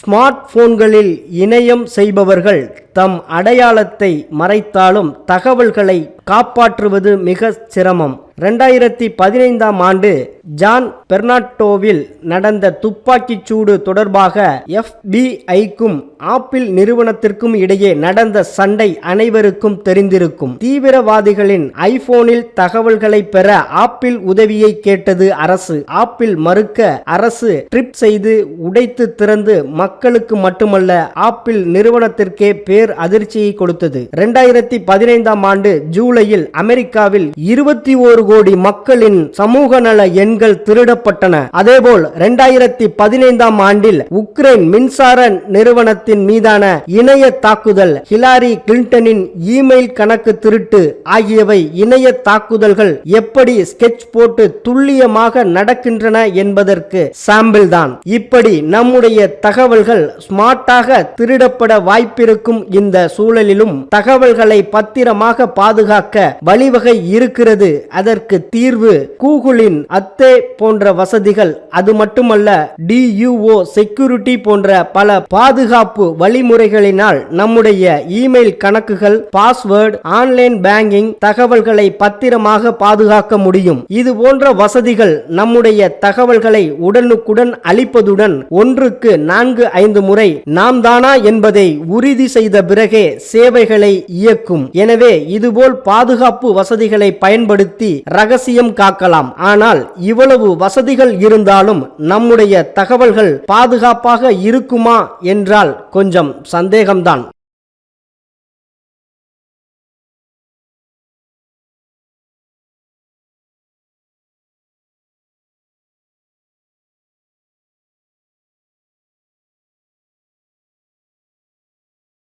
Smart போன்களில் இணையம் செய்பவர்கள் தம் அடையாளத்தை மறைத்தாலும் தகவல்களை காப்பாற்றுவது மிக சிரமம். ரெண்டாயிரத்தி பதினைந்தாம் ஆண்டு ஜான் பெர்னாட்டோவில் நடந்த துப்பாக்கிச் சூடு தொடர்பாக எஃபிஐக்கும் ஆப்பிள் நிறுவனத்திற்கும் இடையே நடந்த சண்டை அனைவருக்கும் தெரிந்திருக்கும். தீவிரவாதிகளின் ஐபோனில் தகவல்களை பெற ஆப்பிள் உதவியை கேட்டது அரசு. ஆப்பிள் மறுக்க அரசு ட்ரிப் செய்து உடைத்து திறந்து மக்களுக்கு மட்டுமல்ல ஆப்பிள் நிறுவனத்திற்கே பேர் அதிர்ச்சியை கொடுத்தது. இரண்டாயிரத்தி பதினைந்தாம் ஆண்டு ஜூலையில் அமெரிக்காவில் இருபத்தி ஒரு கோடி மக்களின் சமூக நல எண்கள் திருடப்பட்டன. அதேபோல் இரண்டாயிரத்தி பதினைந்தாம் ஆண்டில் உக்ரைன் மின்சார நிறுவனத்தின் மீதான இணைய தாக்குதல் ஹிலாரி கிளின்டனின் இமெயில் கணக்கு திருட்டு ஆகியவை இணைய தாக்குதல்கள் எப்படி ஸ்கெட்ச் போட்டு துல்லியமாக நடக்கின்றன என்பதற்கு சாம்பிள் தான் இப்படி நம்முடைய தகவல்கள் ஸ்மார்ட்டாக திருடப்பட வாய்ப்பிருக்கும் இந்த சூழலிலும் தகவல்களை பத்திரமாக பாதுகாக்க வழிவகை இருக்கிறது. அதற்கு தீர்வு கூகுளின் அத்தே போன்ற வசதிகள். அது மட்டுமல்ல டியூஓ செக்யூரிட்டி போன்ற பல பாதுகாப்பு வழிமுறைகளினால் நம்முடைய இமெயில் கணக்குகள் பாஸ்வேர்டு ஆன்லைன் பேங்கிங் தகவல்களை பத்திரமாக பாதுகாக்க முடியும். இது போன்ற வசதிகள் நம்முடைய தகவல்களை உடனுக்குடன் அளிப்பதுடன் ஒன்றுக்கு நான்கு ஐந்து முறை நாம் தானா என்பதை உறுதி செய்த பிறகே சேவைகளை இயக்கும். எனவே இதுபோல் பாதுகாப்பு வசதிகளை பயன்படுத்தி ரகசியம் காக்கலாம். ஆனால் இவ்வளவு வசதிகள் இருந்தாலும் நம்முடைய தகவல்கள் பாதுகாப்பாக இருக்குமா என்றால் கொஞ்சம் சந்தேகம்தான்.